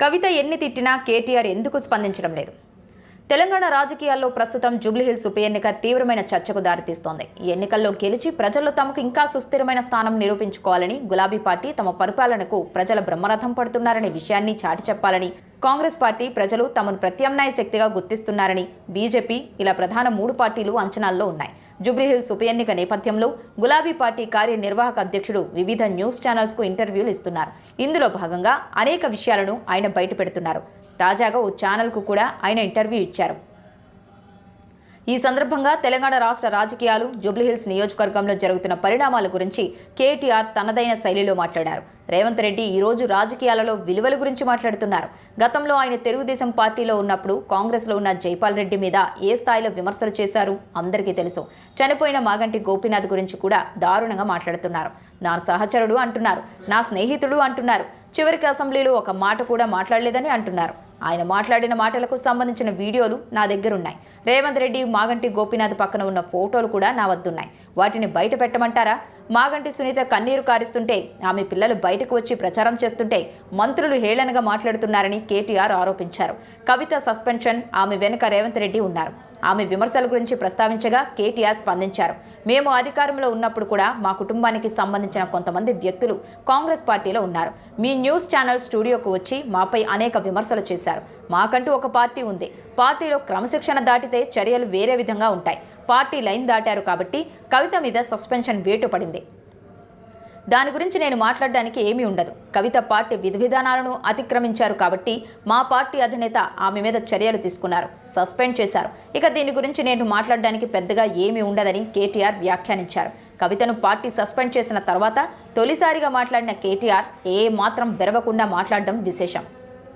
కవిత ఎన్ని తిట్టినా కేటీఆర్ ఎందుకు స్పందించడం లేదు? తెలంగాణ రాజకీయాల్లో ప్రస్తుతం జూబ్లీహిల్స్ ఉప ఎన్నిక తీవ్రమైన చర్చకు దారితీస్తోంది. ఈ ఎన్నికల్లో గెలిచి ప్రజల్లో తమకు ఇంకా సుస్థిరమైన స్థానం నిరూపించుకోవాలని గులాబీ పార్టీ తమ పరిపాలనకు ప్రజల బ్రహ్మరథం పడుతున్నారనే విషయాన్ని చాటి చెప్పాలని కాంగ్రెస్ పార్టీ ప్రజలు తమను ప్రత్యామ్నాయ శక్తిగా గుర్తిస్తున్నారని బీజేపీ ఇలా ప్రధాన మూడు పార్టీలు అంచనాల్లో ఉన్నాయి. జూబ్లీహిల్స్ ఉప ఎన్నిక నేపథ్యంలో గులాబీ పార్టీ కార్యనిర్వాహక అధ్యక్షుడు వివిధ న్యూస్ ఛానల్స్కు ఇంటర్వ్యూలు ఇస్తున్నారు. ఇందులో భాగంగా అనేక విషయాలను ఆయన బయటపెడుతున్నారు. తాజాగా ఓ ఛానల్కు కూడా ఆయన ఇంటర్వ్యూ ఇచ్చారు. ఈ సందర్భంగా తెలంగాణ రాష్ట్ర రాజకీయాలు జూబ్లీహిల్స్ నియోజకవర్గంలో జరుగుతున్న పరిణామాల గురించి కేటీఆర్ తనదైన శైలిలో మాట్లాడారు. రేవంత్ రెడ్డి ఈ రోజు రాజకీయాలలో విలువల గురించి మాట్లాడుతున్నారు. గతంలో ఆయన తెలుగుదేశం పార్టీలో ఉన్నప్పుడు కాంగ్రెస్లో ఉన్న జైపాల్ రెడ్డి మీద ఏ స్థాయిలో విమర్శలు చేశారు అందరికీ తెలుసు. చనిపోయిన మాగంటి గోపీనాథ్ గురించి కూడా దారుణంగా మాట్లాడుతున్నారు. నా సహచరుడు అంటున్నారు. నా స్నేహితుడు అంటున్నారు. చివరికి అసెంబ్లీలో ఒక మాట కూడా మాట్లాడలేదని అంటున్నారు. ఆయన మాట్లాడిన మాటలకు సంబంధించిన వీడియోలు నా దగ్గర ఉన్నాయి రేవంత్ రెడ్డి మాగంటి గోపీనాథ్ పక్కన ఉన్న ఫోటోలు కూడా నా వద్దున్నాయి. వాటిని బయట పెట్టమంటారా? మాగంటి సునీత కన్నీరు కారిస్తుంటే ఆమె పిల్లలు బయటకు వచ్చి ప్రచారం చేస్తుంటే మంత్రులు హేళనగా మాట్లాడుతున్నారని కేటీఆర్ ఆరోపించారు. కవిత సస్పెన్షన్ ఆమె వెనుక రేవంత్ రెడ్డి ఉన్నారు. ఆమె విమర్శల గురించి ప్రస్తావించగా కేటీఆర్ స్పందించారు. మేము అధికారంలో ఉన్నప్పుడు కూడా మా కుటుంబానికి సంబంధించిన కొంతమంది వ్యక్తులు కాంగ్రెస్ పార్టీలో ఉన్నారు. మీ న్యూస్ ఛానల్ స్టూడియోకు వచ్చి మాపై అనేక విమర్శలు చేశారు. మాకంటూ ఒక పార్టీ ఉంది. పార్టీలో క్రమశిక్షణ దాటితే చర్యలు వేరే విధంగా ఉంటాయి. పార్టీ లైన్ దాటారు కాబట్టి కవిత మీద సస్పెన్షన్ వేటు పడింది. దాని గురించి నేను మాట్లాడడానికి ఏమీ ఉండదు. కవిత పార్టీ విధి విధానాలను అతిక్రమించారు కాబట్టి మా పార్టీ అధినేత ఆమె మీద చర్యలు తీసుకున్నారు. సస్పెండ్ చేశారు. ఇక దీని గురించి నేను మాట్లాడడానికి పెద్దగా ఏమీ ఉండదని కేటీఆర్ వ్యాఖ్యానించారు. కవితను పార్టీ సస్పెండ్ చేసిన తర్వాత తొలిసారిగా మాట్లాడిన కేటీఆర్ ఏ మాత్రం బెరవకుండా మాట్లాడడం విశేషం.